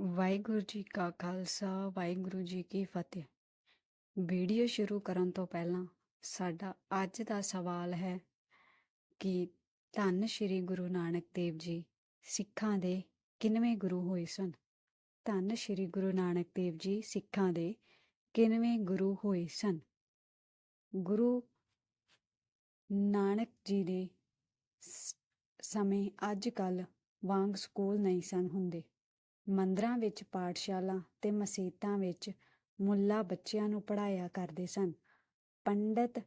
ਵਾਹਿਗੁਰੂ ਜੀ ਕਾ ਖਾਲਸਾ, ਵਾਹਿਗੁਰੂ ਜੀ ਕੀ ਫਤਿਹ। ਵੀਡੀਓ ਸ਼ੁਰੂ ਕਰਨ ਤੋਂ ਪਹਿਲਾਂ ਸਾਡਾ ਅੱਜ ਦਾ ਸਵਾਲ ਹੈ ਕਿ ਧੰਨ ਸ਼੍ਰੀ ਗੁਰੂ ਨਾਨਕ ਦੇਵ ਜੀ, ਸਿੱਖਾਂ ਦੇ ਕਿੰਨਵੇਂ ਗੁਰੂ ਹੋਏ ਸਨ? ਧੰਨ ਸ਼੍ਰੀ ਗੁਰੂ ਨਾਨਕ ਦੇਵ ਜੀ, ਸਿੱਖਾਂ ਦੇ ਕਿੰਨਵੇਂ ਗੁਰੂ ਹੋਏ ਸਨ? ਗੁਰੂ ਨਾਨਕ ਜੀ ਦੇ ਸਮੇਂ ਅੱਜ ਕੱਲ ਵਾਂਗ ਸਕੂਲ ਨਹੀਂ ਸਨ ਹੁੰਦੇ। ਮੰਦਰਾਂ ਵਿੱਚ ਪਾਠਸ਼ਾਲਾ ਤੇ ਮਸੀਤਾਂ ਵਿੱਚ ਮੁੱਲਾ ਬੱਚਿਆਂ ਨੂੰ ਪੜ੍ਹਾਇਆ ਕਰਦੇ ਸਨ। ਪੰਡਤ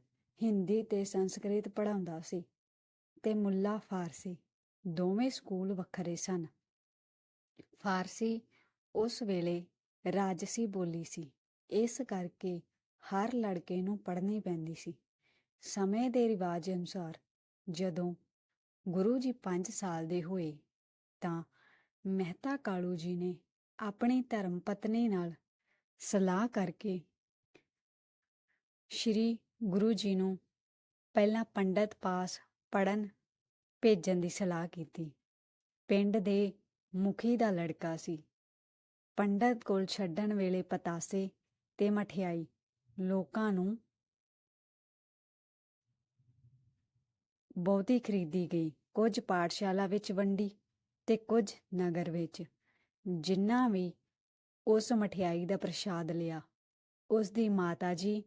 ਹਿੰਦੀ ਤੇ ਸੰਸਕ੍ਰਿਤ ਪੜ੍ਹਾਉਂਦਾ ਸੀ ਤੇ ਮੁੱਲਾ ਫਾਰਸੀ ਦੋਵੇਂ ਸਕੂਲ ਵੱਖਰੇ ਸਨ। ਫਾਰਸੀ ਉਸ ਵੇਲੇ ਰਾਜਸੀ ਬੋਲੀ ਸੀ, ਇਸ ਕਰਕੇ ਹਰ ਲੜਕੇ ਨੂੰ ਪੜ੍ਹਨੀ ਪੈਂਦੀ ਸੀ। ਸਮੇਂ ਦੇ ਰਿਵਾਜ ਅਨੁਸਾਰ ਜਦੋਂ ਗੁਰੂ ਜੀ 5 ਸਾਲ ਦੇ ਹੋਏ ਤਾਂ ਮਹਿਤਾ ਕਾਲੂ ਜੀ ਨੇ ਆਪਣੀ ਧਰਮ ਪਤਨੀ ਨਾਲ ਸਲਾਹ ਕਰਕੇ ਸ਼੍ਰੀ ਗੁਰੂ ਜੀ ਨੂੰ ਪਹਿਲਾਂ ਪੰਡਤ ਪਾਸ ਪੜਨ ਭੇਜਣ ਦੀ ਸਲਾਹ ਕੀਤੀ। ਪਿੰਡ ਦੇ ਮੁਖੀ ਦਾ ਲੜਕਾ ਸੀ। ਪੰਡਤ ਕੋਲ ਛੱਡਣ ਵੇਲੇ ਪਤਾਸੇ ਤੇ ਮਠਿਆਈ ਲੋਕਾਂ ਨੂੰ ਬਹੁਤੀ ਖਰੀਦੀ ਗਈ। ਕੁਝ ਪਾਠਸ਼ਾਲਾ ਵਿੱਚ ਵੰਡੀ। ਤੇ ਕੁਝ ਨਗਰ ਵਿੱਚ ਜਿੰਨਾ ਵੀ ਉਸ ਮਠਿਆਈ ਦਾ ਪ੍ਰਸ਼ਾਦ ਲਿਆ ਉਸ ਦੀ ਮਾਤਾ ਜੀ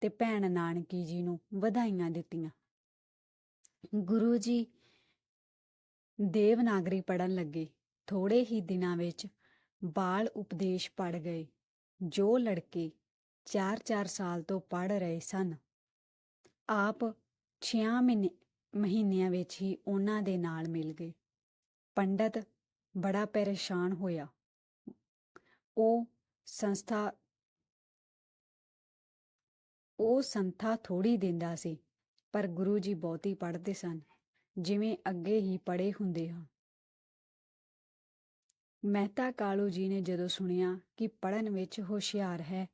ਤੇ ਭੈਣ ਨਾਨਕੀ ਜੀ ਨੂੰ ਵਧਾਈਆਂ ਦਿੱਤੀਆਂ। ਗੁਰੂ ਜੀ ਦੇਵਨਾਗਰੀ ਪੜਨ ਲੱਗੇ। ਥੋੜੇ ਹੀ ਦਿਨਾਂ ਵਿੱਚ ਬਾਲ ਉਪਦੇਸ਼ ਪੜ ਗਏ। ਜੋ ਲੜਕੇ 4-4 ਸਾਲ ਤੋਂ ਪੜ ਰਹੇ ਸਨ, ਆਪ 6 ਮਹੀਨੇ ਮਹੀਨਿਆਂ ਵਿੱਚ ਹੀ ਉਹਨਾਂ ਦੇ ਨਾਲ ਮਿਲ ਗਏ। ਪੰਡਤ ਬੜਾ ਪਰੇਸ਼ਾਨ ਹੋਇਆ। ਉਹ ਸੰਸਥਾ ਉਹ ਸੰਥਾ ਥੋੜੀ ਦਿੰਦਾ ਸੀ, ਪਰ ਗੁਰੂ ਜੀ ਬਹੁਤੀ ਪੜ੍ਹਦੇ ਸਨ, ਜਿਵੇਂ ਅੱਗੇ ਹੀ ਪੜ੍ਹੇ ਹੁੰਦੇ ਹਨ ਮਹਿਤਾ ਕਾਲੂ ਜੀ ਨੇ ਜਦੋਂ ਸੁਣਿਆ ਕਿ ਪੜਨ ਵਿੱਚ ਹੁਸ਼ਿਆਰ ਹੈ,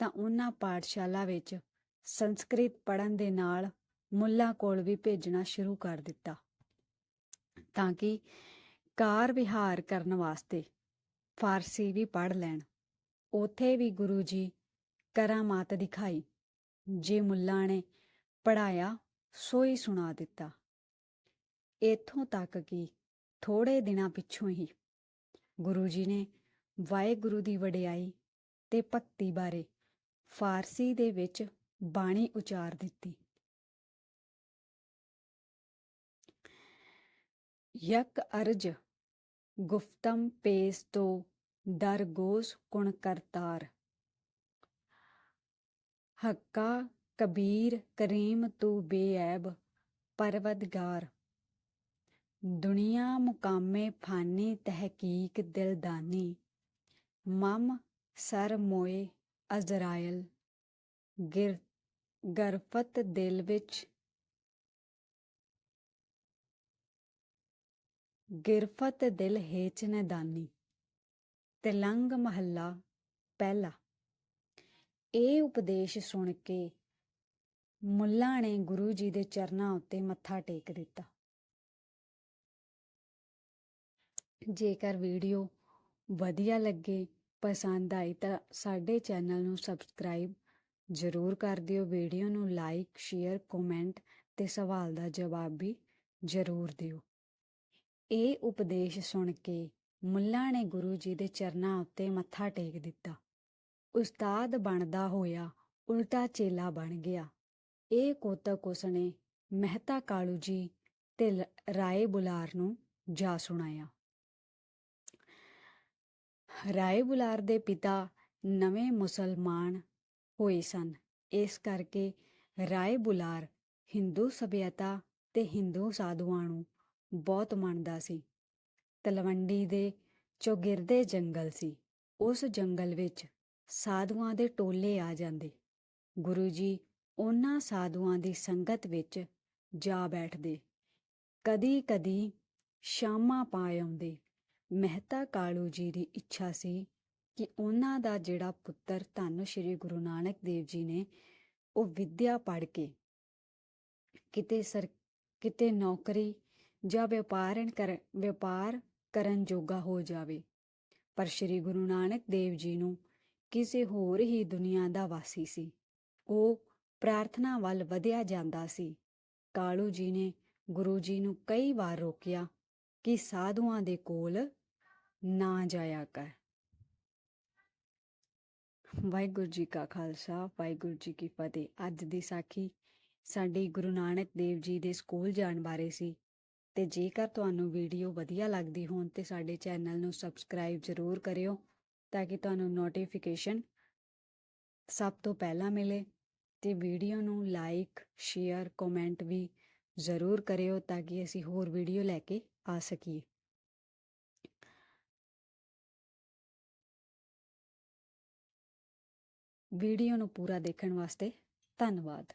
ਤਾਂ ਉਹਨਾਂ ਪਾਠਸ਼ਾਲਾ ਵਿੱਚ ਸੰਸਕ੍ਰਿਤ ਪੜਨ ਦੇ ਨਾਲ ਮੁੱਲਾ ਕੋਲ ਵੀ ਭੇਜਣਾ ਸ਼ੁਰੂ ਕਰ ਦਿੱਤਾ, ਤਾਂ ਕਿ ਕਾਰ ਵਿਹਾਰ ਕਰਨ ਵਾਸਤੇ ਫਾਰਸੀ ਵੀ ਪੜ ਲੈਣ। ਉਥੇ ਵੀ ਗੁਰੂ ਜੀ ਕਰਾਮਾਤ ਦਿਖਾਈ। ਜੇ ਮੁੱਲਾ ਨੇ ਪੜਾਇਆ ਸੋਈ ਸੁਣਾ ਦਿੱਤਾ। ਇਥੋਂ ਤੱਕ ਕਿ ਥੋੜੇ ਦਿਨਾਂ ਪਿੱਛੋਂ ਹੀ ਗੁਰੂ ਜੀ ਨੇ ਵਾਹਿਗੁਰੂ ਦੀ ਵਡਿਆਈ ਤੇ ਭਗਤੀ ਬਾਰੇ ਫਾਰਸੀ ਦੇ ਵਿੱਚ ਬਾਣੀ ਉਚਾਰ ਦਿੱਤੀ। ਯਕ ਅਰਜ ਗੁਫਤਮ ਪੇਸ ਤੋ ਦਰਗੋਸ ਕੁਣ ਕਰਤਾਰ। ਹੱਕਾ ਕਬੀਰ ਕਰੀਮ ਤੂ ਬੇਐਬ ਪਰਵਦਗਾਰ। ਦੁਨੀਆ ਮੁਕਾਮੇ ਫਾਨੀ ਤਹਿਕੀਕ ਦਿਲਦਾਨੀ। ਮਮ ਸਰ ਮੋਏ ਅਜ਼ਰਾਇਲ। ਗਿਰ ਗਰਫਤ ਦਿਲ ਵਿੱਚ ਗਿਰਫਤ ਦਿਲ ਹੇਚ ਨੈਦਾਨੀ ਤਿਲੰਗ ਮਹੱਲਾ ਪਹਿਲਾ। ਇਹ ਉਪਦੇਸ਼ ਸੁਣ ਕੇ ਮੁੱਲਾ ਨੇ ਗੁਰੂ ਜੀ ਦੇ ਚਰਨਾਂ ਉੱਤੇ ਮੱਥਾ ਟੇਕ ਦਿੱਤਾ। ਜੇਕਰ ਵੀਡੀਓ ਵਧੀਆ ਲੱਗੇ, ਪਸੰਦ ਆਈ ਤਾਂ ਸਾਡੇ ਚੈਨਲ ਨੂੰ ਸਬਸਕ੍ਰਾਈਬ ਜ਼ਰੂਰ ਕਰ ਦਿਓ। ਵੀਡੀਓ ਨੂੰ ਲਾਈਕ, ਸ਼ੇਅਰ, ਕਮੈਂਟ ਤੇ ਸਵਾਲ ਦਾ ਜਵਾਬ ਵੀ ਜ਼ਰੂਰ ਦਿਓ। ਇਹ ਉਪਦੇਸ਼ ਸੁਣ ਕੇ ਮੁੱਲਾ ਨੇ ਗੁਰੂ ਜੀ ਦੇ ਚਰਨਾਂ ਉੱਤੇ ਮੱਥਾ ਟੇਕ ਦਿੱਤਾ। ਉਸਤਾਦ ਬਣਦਾ ਹੋਇਆ ਉਲਟਾ ਚੇਲਾ ਬਣ ਗਿਆ। ਇਹ ਕੋਤਕ ਉਸਨੇ ਮਹਿਤਾ ਕਾਲੂ ਜੀ ਤੇ ਰਾਏ ਬੁਲਾਰ ਨੂੰ ਜਾ ਸੁਣਾਇਆ। ਰਾਏ ਬੁਲਾਰ ਦੇ ਪਿਤਾ ਨਵੇਂ ਮੁਸਲਮਾਨ ਹੋਏ ਸਨ। ਇਸ ਕਰਕੇ ਰਾਏ ਬੁਲਾਰ ਹਿੰਦੂ ਸਭਿਅਤਾ ਤੇ ਹਿੰਦੂ ਸਾਧੂਆਂ ਨੂੰ ਬਹੁਤ ਮੰਨਦਾ ਸੀ। ਤਲਵੰਡੀ ਦੇ ਚੌਗਿਰਦੇ ਜੰਗਲ ਸੀ। ਉਸ ਜੰਗਲ ਵਿੱਚ ਸਾਧੂਆਂ ਦੇ ਟੋਲੇ ਆ ਜਾਂਦੇ। ਗੁਰੂ ਜੀ ਉਹਨਾਂ ਸਾਧੂਆਂ ਦੀ ਸੰਗਤ ਵਿੱਚ ਜਾ ਬੈਠਦੇ। ਕਦੀ ਕਦੀ ਸ਼ਾਮਾਂ ਪਾ ਆਉਂਦੇ। ਮਹਿਤਾ ਕਾਲੂ ਜੀ ਦੀ ਇੱਛਾ ਸੀ ਕਿ ਉਹਨਾਂ ਦਾ ਜਿਹੜਾ ਪੁੱਤਰ ਧੰਨ ਸ਼੍ਰੀ ਗੁਰੂ ਨਾਨਕ ਦੇਵ ਜੀ ਨੇ, ਉਹ ਵਿੱਦਿਆ ਪੜ੍ਹ ਕੇ ਕਿਤੇ ਸਰ, ਕਿਤੇ ਨੌਕਰੀ ਜਾਂ ਵਪਾਰਨ ਕਰ ਵਪਾਰ ਕਰਨ ਜੋਗਾ ਹੋ ਜਾਵੇ। ਪਰ ਸ੍ਰੀ ਗੁਰੂ ਨਾਨਕ ਦੇਵ ਜੀ ਨੂੰ ਕਿਸੇ ਹੋਰ ਹੀ ਦੁਨੀਆ ਦਾ ਵਾਸੀ ਸੀ। ਉਹ ਪ੍ਰਾਰਥਨਾ ਵੱਲ ਵਧਿਆ ਜਾਂਦਾ ਸੀ। ਕਾਲੂ ਜੀ ਨੇ ਗੁਰੂ ਜੀ ਨੂੰ ਕਈ ਵਾਰ ਰੋਕਿਆ ਕਿ ਸਾਧੂਆਂ ਦੇ ਕੋਲ ਨਾ ਜਾਇਆ ਕਰ। ਵਾਹਿਗੁਰੂ ਜੀ ਕਾ ਖਾਲਸਾ, ਵਾਹਿਗੁਰੂ ਜੀ ਕੀ ਫਤਿਹ। ਅੱਜ ਦੀ ਸਾਖੀ ਸਾਡੇ ਗੁਰੂ ਨਾਨਕ ਦੇਵ ਜੀ ਦੇ ਸਕੂਲ ਜਾਣ ਬਾਰੇ ਸੀ। ਤੇ ਜੇਕਰ ਤੁਹਾਨੂੰ ਵੀਡੀਓ ਵਧੀਆ ਲੱਗਦੀ ਹੋਣ ਤੇ ਸਾਡੇ ਚੈਨਲ ਨੂੰ ਸਬਸਕ੍ਰਾਈਬ ਜ਼ਰੂਰ ਕਰਿਓ ਤਾਂ ਕਿ ਤੁਹਾਨੂੰ ਨੋਟੀਫਿਕੇਸ਼ਨ ਸਭ ਤੋਂ ਪਹਿਲਾਂ ਮਿਲੇ ਤੇ ਵੀਡੀਓ ਨੂੰ ਲਾਈਕ, ਸ਼ੇਅਰ, ਕਮੈਂਟ ਵੀ ਜ਼ਰੂਰ ਕਰਿਓ ਤਾਂ ਕਿ ਅਸੀਂ ਹੋਰ ਵੀਡੀਓ ਲੈ ਕੇ ਆ ਸਕੀਏ। ਵੀਡੀਓ ਨੂੰ ਪੂਰਾ ਦੇਖਣ ਵਾਸਤੇ ਧੰਨਵਾਦ।